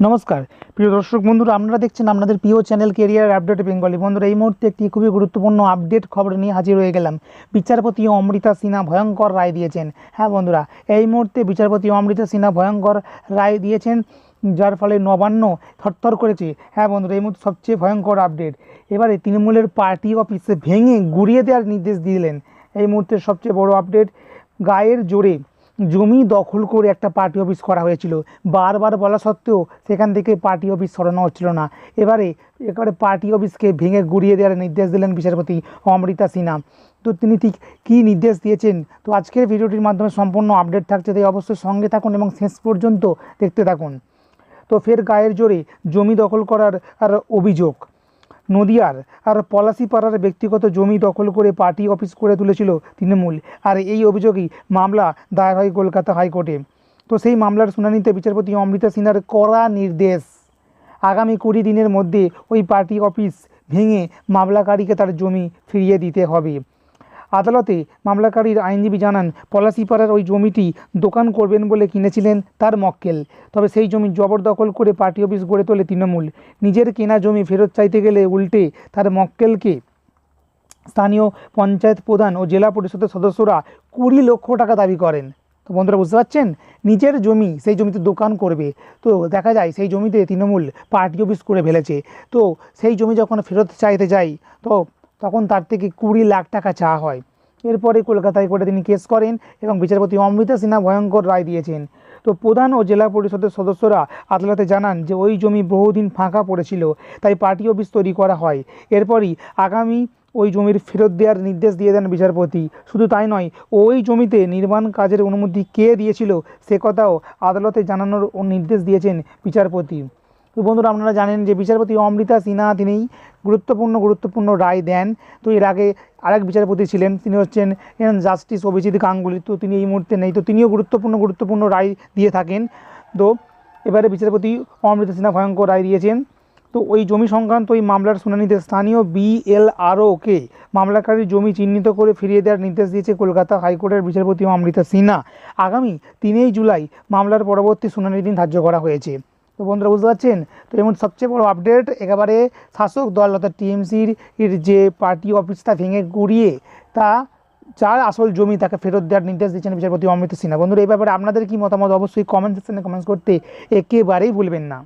নমস্কার। প্রিয় দর্শক বন্ধুরা, আপনারা দেখছেন আপনাদের প্রিয় চ্যানেল কেরিয়ার আপডেট বেঙ্গলি বন্ধুরা, এই মুহূর্তে একটি খুবই গুরুত্বপূর্ণ আপডেট খবর নিয়ে হাজির হয়ে গেলাম। বিচারপতি অমৃতা সিনহা ভয়ঙ্কর রায় দিয়েছেন। হ্যাঁ বন্ধুরা, এই মুহূর্তে বিচারপতি অমৃতা সিনহা ভয়ঙ্কর রায় দিয়েছেন, যার ফলে নবান্ন থরথর করেছে। হ্যাঁ বন্ধুরা, এই মুহূর্তে সবচেয়ে ভয়ঙ্কর আপডেট এবারে তৃণমূলের পার্টি অফিসে ভেঙে গুড়িয়ে দেওয়ার নির্দেশ দিলেন। এই মুহূর্তে সবচেয়ে বড় আপডেট গায়ের জোরে জমি দখল করে একটা পার্টি অফিস করা হয়েছিল। বারবার বলা সত্ত্বেও সেখান থেকে পার্টি অফিস সরানো হচ্ছিল না। এবারে এবারে পার্টি অফিসকে ভেঙে গুড়িয়ে দেওয়ার নির্দেশ দিলেন বিচারপতি অমৃতা সিনহা। তো তিনি ঠিক কী নির্দেশ দিয়েছেন? তো আজকের ভিডিওটির মাধ্যমে সম্পূর্ণ আপডেট থাকছে, তাই অবশ্যই সঙ্গে থাকুন এবং শেষ পর্যন্ত দেখতে থাকুন। তো ফের গায়ের জোরে জমি দখল করার আর অভিযোগ। নদিয়ার আর পলাশিপাড়ার ব্যক্তিগত জমি দখল করে পার্টি অফিস করে তুলেছিল তৃণমূল। আর এই অভিযোগেই মামলা দায়ের হয় কলকাতা হাইকোর্টে। তো সেই মামলার শুনানিতে বিচারপতি অমৃতা সিনহার কড়া নির্দেশ। আগামী কুড়ি দিনের মধ্যে ওই পার্টি অফিস ভেঙে মামলাকারীকে তার জমি ফিরিয়ে দিতে হবে। আদালতে মামলাকারীর আইনজীবী জানান, পলাশিপাড়ার ওই জমিটি দোকান করবেন বলে কিনেছিলেন তার মক্কেল। তবে সেই জমি জবরদখল করে পার্টি অফিস গড়ে তোলে তৃণমূল। নিজের কেনা জমি ফেরত চাইতে গেলে উল্টে তার মক্কেলকে স্থানীয় পঞ্চায়েত প্রধান ও জেলা পরিষদের সদস্যরা কুড়ি লক্ষ টাকা দাবি করেন। তো বন্ধুরা, বুঝতে পারছেন? নিজের জমি, সেই জমিতে দোকান করবে। তো দেখা যায়, সেই জমিতে তৃণমূল পার্টি অফিস করে ফেলেছে। তো সেই জমি যখন ফেরত চাইতে যাই তো তখন তার থেকে কুড়ি লাখ টাকা চাওয়া হয়। এরপরে কলকাতা হাইকোর্টে তিনি কেস করেন এবং বিচারপতি অমৃতা সিনহা ভয়ঙ্কর রায় দিয়েছেন। তো প্রধান ও জেলা পরিষদের সদস্যরা আদালতে জানান যে, ওই জমি বহুদিন ফাঁকা পড়েছিল, তাই পার্টি অফিস তৈরি করা হয়। এরপরই আগামী ওই জমির ফেরত দেওয়ার নির্দেশ দিয়ে দেন বিচারপতি। শুধু তাই নয়, ওই জমিতে নির্মাণ কাজের অনুমতি কে দিয়েছিল, সে কথাও আদালতে জানানোর নির্দেশ দিয়েছেন বিচারপতি। তো বন্ধুরা আপনারা জানেন যে বিচারপতি অমৃতা সিনহা তিনিই গুরুত্বপূর্ণ গুরুত্বপূর্ণ রায় দেন। তো এর আগে আরেক বিচারপতি ছিলেন, তিনি হচ্ছেন জাস্টিস অভিজিৎ গাঙ্গুলি। তো তিনি এই মুহূর্তে নেই, তো তিনিও গুরুত্বপূর্ণ গুরুত্বপূর্ণ রায় দিয়ে থাকেন। তো এবারে বিচারপতি অমৃতা সিনহা ভয়ঙ্কর রায় দিয়েছেন। তো ওই জমি সংক্রান্ত ওই মামলার শুনানিতে স্থানীয় বিএলআরওকে মামলাকারীর জমি চিহ্নিত করে ফিরিয়ে দেওয়ার নির্দেশ দিয়েছে কলকাতা হাইকোর্টের বিচারপতি অমৃতা সিনহা। আগামী তিনই জুলাই মামলার পরবর্তী শুনানির দিন ধার্য করা হয়েছে। তো বন্ধুরা বুঝতে পারছেন? তো এমন সবচেয়ে বড় আপডেট একেবারে শাসক দল অর্থাৎ টিএমসির যে পার্টি অফিসটা ভেঙে গুড়িয়ে তা যার আসল জমি তাকে ফেরত দেওয়ার নির্দেশ দিচ্ছেন বিচারপতি অমৃত সিনহা। বন্ধুরা এই ব্যাপারে আপনাদের কি মতামত? অবশ্যই কমেন্ট সেকশনে কমেন্টস করতে একেবারেই ভুলবেন না।